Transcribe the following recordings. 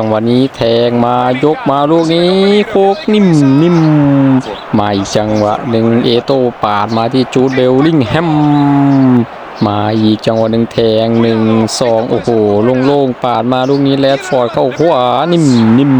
จังหวะนี้แทงมายกมาลูกนี้โคกนิ่มนิ่มมาอีกจังหวะหนึ่งเอโต้ปาดมาที่จูดเบลลิงแฮมมาอีกจังหวะหนึ่งแทงหนึ่งสองโอ้โหโล่งๆปาดมาลูกนี้แลดฟอร์ดเข้าขวานิ่มนิ่ม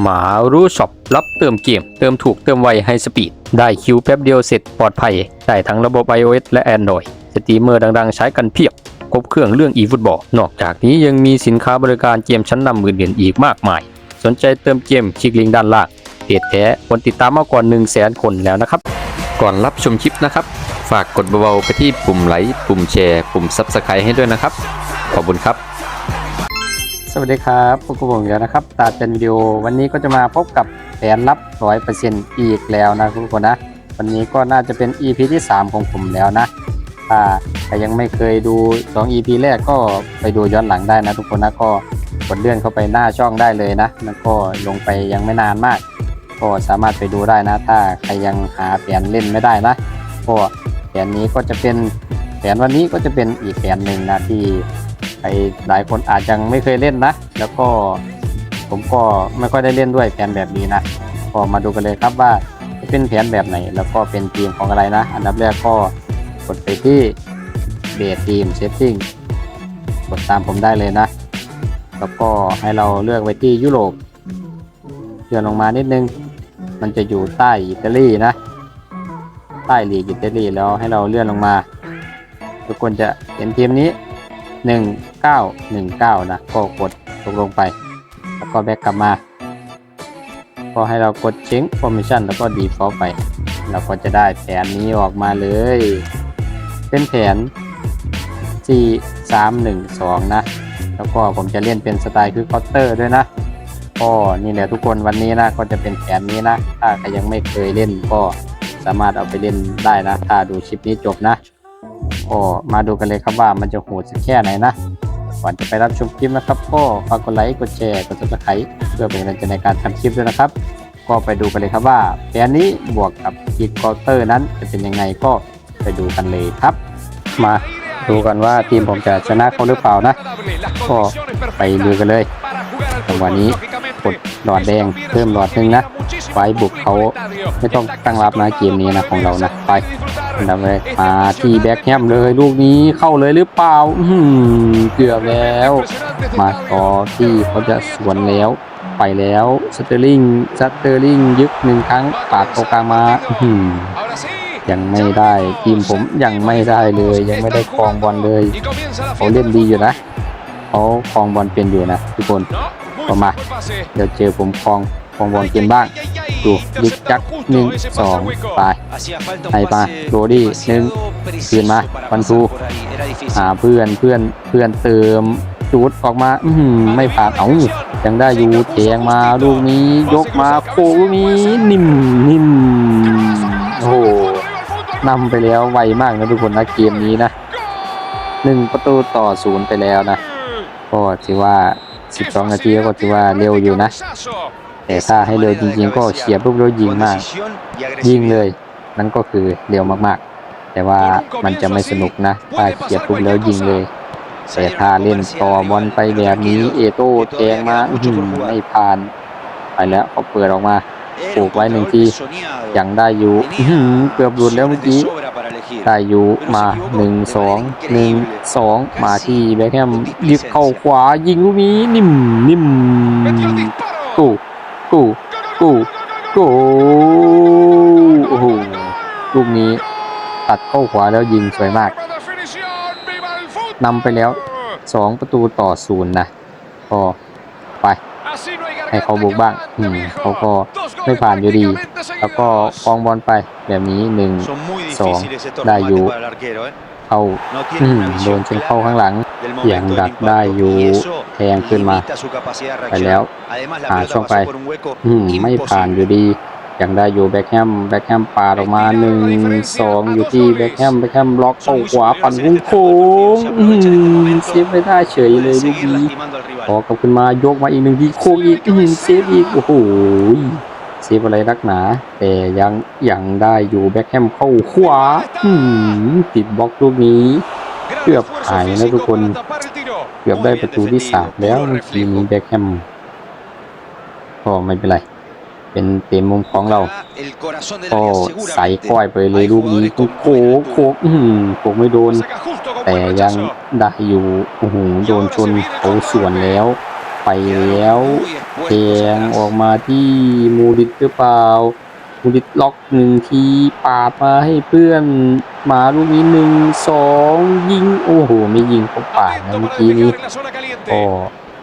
หมารู้ช็อปรับเติมเกม เติมถูกเติมไวให้สปีด ได้คิวแป๊บเดียวเสร็จปลอดภัย ได้ทั้งระบบ iOS และ Android สตรีมเมอร์ดังๆ ใช้กันเพียบ บเครื่องเรื่อง e-football นอกจากนี้ยังมีสินค้าบริการเกมชั้นนำมือื่นอีกมากมาย สนใจเติมเกมคลิกลิงก์ด้านล่างเพจแท้คนติดตามมากกว่า1 0 0 0 0แสนคนแล้วนะครับ ก่อนรับชมคลิปนะครับ ฝากกดเบาๆไปที่ปุ่มไลค์ปุ่มแชร์ปุ่ม Subscribe ให้ด้วยนะครับ ขอบคุณครับ สวัสดีครับพวกผมอีกแล้วนะครับตาเป็นวิดีโอวันนี้ก็จะมาพบกับแผนลับ100%อีกแล้วนะทุกคนนะ วันนี้ก็น่าจะเป็น EP ที่ 3 ของผมแล้วนะถ้า ใครยังไม่เคยดู 2 EP แรกก็ไปดูย้อนหลังได้นะทุกคนนะก็กดเลื่อนเข้าไปหน้าช่องได้เลยนะแล้วก็ลงไปยังไม่นานมาก ก็สามารถไปดูได้นะ ถ้าใครยังหาแผนเล่นไม่ได้นะก็แผนนี้ก็จะเป็นแผนวันนี้ก็จะเป็นอีกแผนหนึ่งนะที่ใครหลายคนอาจยังไม่เคยเล่นนะ แล้วก็ผมก็ไม่ค่อยได้เล่นด้วยแผนแบบนี้นะก็มาดูกันเลยครับว่าจะเป็นแผนแบบไหน แล้วก็เป็นทีมของอะไรนะ อันดับแรกก็กดไปที่ เบสทีมเซตติ้งกดตามผมได้เลยนะ แล้วก็ให้เราเลือกไว้ที่ยุโรปเลื่อนลงมานิดนึง มันจะอยู่ใต้อิตาลีนะ ใต้ลีกอิตาลีแล้วให้เราเลื่อนลงมา ทุกคนจะเห็นทีมนี้ 1919 นะ ก็กดตกลงไป แล้วก็แบ็กกลับมา ก็ให้เรากดเช็ง formation แล้วก็ default ไป เราก็จะได้แผนนี้ออกมาเลย เป็นแผน 4 3 1 2 นะ แล้วก็ผมจะเล่นเป็นสไตล์คือคาน์เตอร์ด้วยนะก็นี่แหละทุกคนวันนี้นะก็จะเป็นแผนนี้นะ ถ้าใครยังไม่เคยเล่นก็สามารถเอาไปเล่นได้นะ ถ้าดูคลิปนี้จบนะก็มาดูกันเลยครับว่ามันจะโหดสักแค่ไหนนะก่อนจะไปรับชมคลิปนะครับ ก็ฝากกดไลค์กดแชร์กด subscribe เพื่อเป็นกำลังใจในการทำคลิปด้วยนะครับ ก็ไปดูกันเลยครับว่าแผนนี้บวกกับอีกคาน์เตอร์นั้นจะเป็นยังไงก็ไปดูกันเลยครับ มา ดูกันว่าทีมผมจะชนะเขาหรือเปล่านะ ก็ไปดูกันเลยจังหวะนี้กดหลอดแดงเพิ่มหลอดหนึงนะไฟบุกเขาไม่ต้องตั้งรับนะเกมนี้นะของเรานะไปนดับแรกมาที่แบ็คแฮมเลยลูกนี้เข้าเลยหรือเปล่าอืเกือบแล้ว มาต่อที่เขาจะสวนแล้วไปแล้วสเตอร์ลิงสเตอร์ลิงยึกหนึ่งครั้งปาดตรงกลางมาอื้อหือ ยังไม่ได้ทีมผมยังไม่ได้เลยยังไม่ได้ครองบอลเลยเขาเล่นดีอยู่นะเขาครองบอลเป็นอยู่นะทุกคนก็มาเดี๋ยวเจอผมครองครองบอลเป็นบ้างดูยึกจักหนึ่งสองไปให้มาโรดี้หนึ่งคืนมาฟันทูหาเพื่อนเพื่อนเพื่อนเติมจูดออกมาอืไม่ผ่านเอายังได้อยู่แทงมาลูกนี้ยกมาโค้งลูกนี้นิ่มนิ่มโอ้โห นำไปแล้วไวมากนะทุกคนนะเกมนี้นะหนึ่งประตูต่อศูนย์ไปแล้วนะก็ถือว่า 12 นาทีก็ถือว่าเร็วอยู่นะ แต่ถ้าให้เร็วจริงๆ ก็เฉียบลูกแล้วยิงมาก ยิงเลย นั่นก็คือเร็วมากๆ แต่ว่ามันจะไม่สนุกนะ ถ้าเฉียบปุ๊บแล้วยิงเลยแต่ถ้าเล่นต่อบอลไปแบบนี้เอโต้แทงมาไม่ผ่านไปแล้วเขาเปิดออกมา ปลูกไว้หนึ่งทียังได้อยู่เกือบหลุดแล้วเมื่อกี้ได้อยู่มาหนึ่งสองหนึ่งสองมาที่แบ็คแฮมยิงเข้าขวายิงลูกนี้นิ่มนิ่มกูกูกูกูโอ้โหลูกนี้ตัดเข้าขวาแล้วยิงสวยมากนำไปแล้วสองประตูต่อศูนย์นะก็ไป ให้เขาบุกบ้างอืมเขาก็ไม่ผ่านอยู่ดี แล้วก็คลองบอลไปแบบนี้หนึ่งสองได้อยู่เข้าอืมโดนจนเข้าข้างหลังอย่างดักได้อยู่แทงขึ้นมา ไปแล้วหาช่องไปอืมไม่ผ่านอยู่ดี ยังได้อยู่แบ็คแฮมแบ็คแฮมปาดออกมาหนึ่งสองอยู่ที่แบ็คแฮมแบ็คแฮมบล็อกเข้าขวาปั่นวงโค้งอืมเซฟไม่ได้เฉยเลยลูกนี้ขอกลับขึ้นมายกมาอีกหนึ่งทีโค้งอีกอืมเซฟอีกโอ้โหเซฟอะไรนักหนา แต่ยังยังได้อยู่แบ็คแฮมเข้าขวาอืมติดบล็อกลูกนี้เกือบหายนะทุกคน เกือบได้ประตูที่สามแล้วเมื่อกี้นี้แบ็คแฮมก็ไม่เป็นไร เป็นเต็มมุมของเรา El corazón del ก็ área ใส่ seguramente. ก้อยไปเลยลูกนี้โอ้โหโคกอื้อหือโคกไม่โดน แต่ยังได้อยู่โอ้โหโดนชนเขาสวนแล้ว ไปแล้ว Muy แท expuestos ง atrás. ออกมาที่มูดิตหรือเปล่ามูดิตล็อกหนึ่งทีปาดมาให้เพื่อนมาลูกนี้หนึ่งสองยิงโอ้โหไม่ยิงเขาปาดนะเมื่อกี้นี้ก็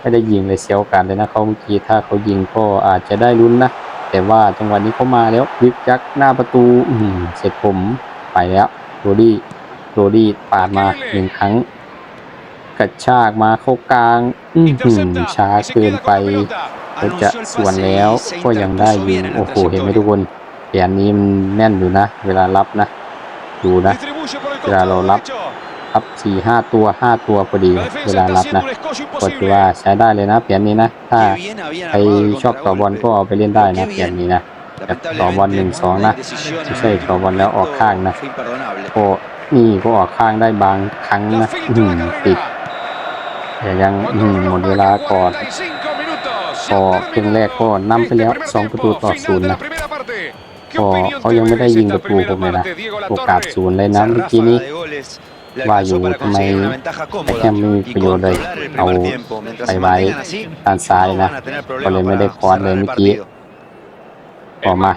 ไม่ได้ยิงเลยเสียโอกาสเลยนะเขาเมื่อกี้ถ้าเขายิงก็อาจจะได้ลุ้นนะ แต่ว่าจังหวะนี้เขามาแล้วยึกยักหน้าประตูอืมเสร็จผมไปแล้วโรดี้โรดี้ปาดมาหนึ่งครั้งกระชากมาเข้ากลาง อือหือช้าเกินไปก็จะสวนแล้วก็ยังได้อยู่โอ้โหเห็นไหมทุกคนแผนนี้มันแน่นอยู่นะ เวลารับนะ ดูนะ เวลาเรารับ รับสี่ห้าตัวห้าตัวพอดีเวลารับนะก็ถือว่าใช้ได้เลยนะแผนนี้นะ ถ้า Qué bien habían ใคร armado el ชอบต่อบอลก็ contragolpe. เอาไปเล่นได้นะแผนนี้นะแบบต่อบอลหนึ่งสองนะไม่ใช่ต่อบอลแล้วออกข้างนะ Fue imperdonable. ก็นี่ก็ออกข้างได้บางครั้งนะอืมติดแต่ยังอืมหมดเวลาก่อนก็ครึ่งแรกก็นำไปแล้วสองประตูต่อศูนย์นะก็เขายังไม่ได้ยิงประตูผมเลยนะโอกาสศูนย์เลยนะ Esa เมื่อกี้ ráfaga นี้ de goles le ว่า alcanzó อยู่ para ทำไม conseguir una ventaja แต่ cómoda แค่ไม่มี y ประโยชน์เลย controlar el เอา primer tiempo. Mientras ไป se ไว้ mantengan así, ด้านซ้าย no นะ van a tener ก็เลย problemas ไม่ได้ para คว้า cerrar เลย el เมื่อกี้ partido. ออกมา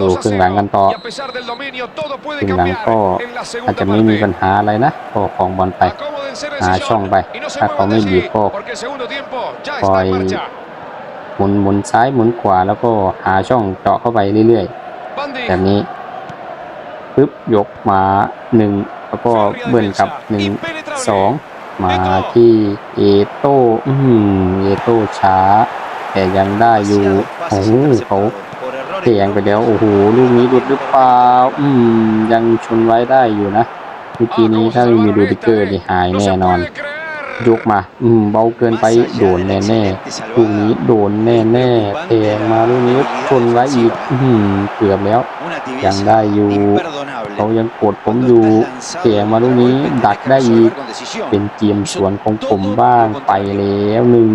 ดูครึ่งหลังกันต่อครึ่งหลังก็อาจจะไม่มีปัญหาอะไรนะก็ของบอลไปหาช่องไป ถ้าเขาไม่บีบก็คอยหมุนหมุนซ้ายหมุนขวาแล้วก็หาช่องเจาะเข้าไปเรื่อยๆแบบนี้ปึ๊บยกมาหนึ่ง แล้วก็เบิ้ลกับหนึ่งสองมาที่เอโต้อื้อหือเอโต้ช้า แต่ยังได้อยู่ Demasiados โอ้ pases โหเขา interceptados por errores เสียงไปแล้วโอ้โหลูกนี้หลุดหรือเปล่าอืมยังชนไว้ได้อยู่นะเมื่อกี้นี้ถ้าไม่มีดูดิเกอร์นี่หายแน่นอนยกมา อืม เบาเกินไป โดนแน่ๆลูกนี้โดนแน่ๆแทงมาลูกนี้ชนไว้อีก อืม เกือบแล้ว Una ยัง tibieza ได้อยู่ imperdonable. เขายังกดผม Cuando อยู่ estás lanzado แทงมาลูกนี้ contra golpe, ดัก tenés que ได้อีก resolver con decisión. เป็นเกมสวนของผมบ้างไปแล้วหนึ่ง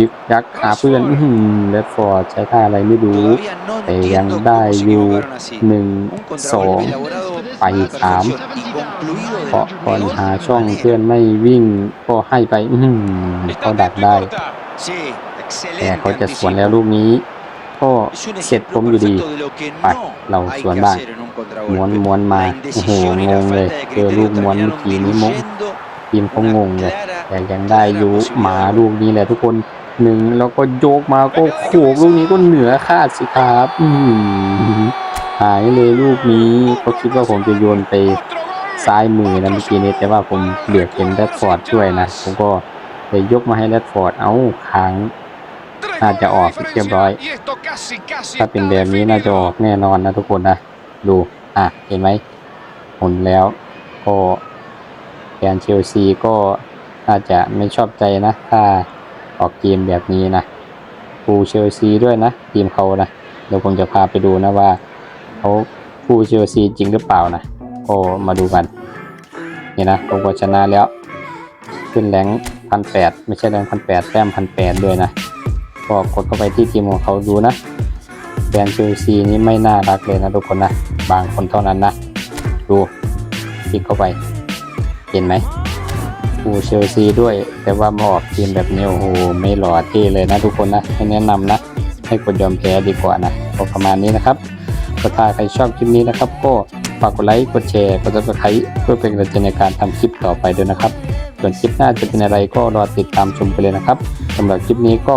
ยึกยักหาเพื่อนอื้อหือเลดฟอร์ดใช้ท่าอะไรไม่รู้ Todavía no แต่ entiendo ยัง cómo ได้ se อยู่ equivocaron así. หนึ่ง Un สอง contragolpe elaborado ไป a la สาม perfección y concluido de เพราะ la ก่อน mejor หาช่อง manera. เพื่อนไม่วิ่งก็ให้ไป อื้อหือเขาดักได้ Sí, แต่ excelente เขาจะสวนแล้ว anticipo. ลูกนี้ ก็เสร็จผมอยู่ดีไปเราสวนบ้างม้วนม้วนมาโอ้โหงงเลยเจอลูกม้วนเมื่อกี้นี้มง diluyendo ทีมเขางงเลยแต่ยังได้อยู่หมาลูกนี้แหละทุกคนหนึ่งแล้วก็โยกมาก็โขกลูกนี้ก็เหนือคาดสิครับอืมหายเลยลูกนี้ก็คิดว่าผมจะโยนไปซ้ายมือนะเมื่อกี้นี้แต่ว่าผมเหลือเห็นแรดฟอร์ดด้วยนะผมก็เลยยกมาให้แรดฟอร์ดเอาค้าง น่าจะออกเรียบร้อย ถ้าเป็นแบบนี้น่าจะออกแน่นอนนะทุกคนนะ ดู อะ เห็นไหมหมุนแล้วก็แฟนเชลซีก็น่าจะไม่ชอบใจนะ ถ้าออกเกมแบบนี้นะฟูเชลซีด้วยนะ ทีมเขานะ เดี๋ยวผมจะพาไปดูนะว่าเขาฟูเชลซีจริงหรือเปล่านะก็มาดูกันนี่นะผมก็ชนะแล้ว ขึ้นแรงพันแปดไม่ใช่แรงพันแปดแต้มพันแปดด้วยนะ ก็กดเข้าไปที่ทีมของเขาดูนะแฟนเชลซีนี้ไม่น่ารักเลยนะทุกคนนะ บางคนเท่านั้นนะ ดูคลิกเข้าไป เห็นไหมฟูเชลซีด้วย แต่ว่ามาออกทีมแบบนี้โอ้โหไม่หล่อเท่เลยนะทุกคนนะให้แนะนำนะ ให้กดยอมแพ้ดีกว่านะก็ประมาณนี้นะครับก็ถ้าใครชอบคลิปนี้นะครับ ก็ฝากกดไลค์กดแชร์กดซับสไครต์เพื่อเป็นกำลังใจในการทำคลิปต่อไปด้วยนะครับส่วนคลิปหน้าจะเป็นอะไรก็รอติดตามชมไปเลยนะครับสำหรับคลิปนี้ก็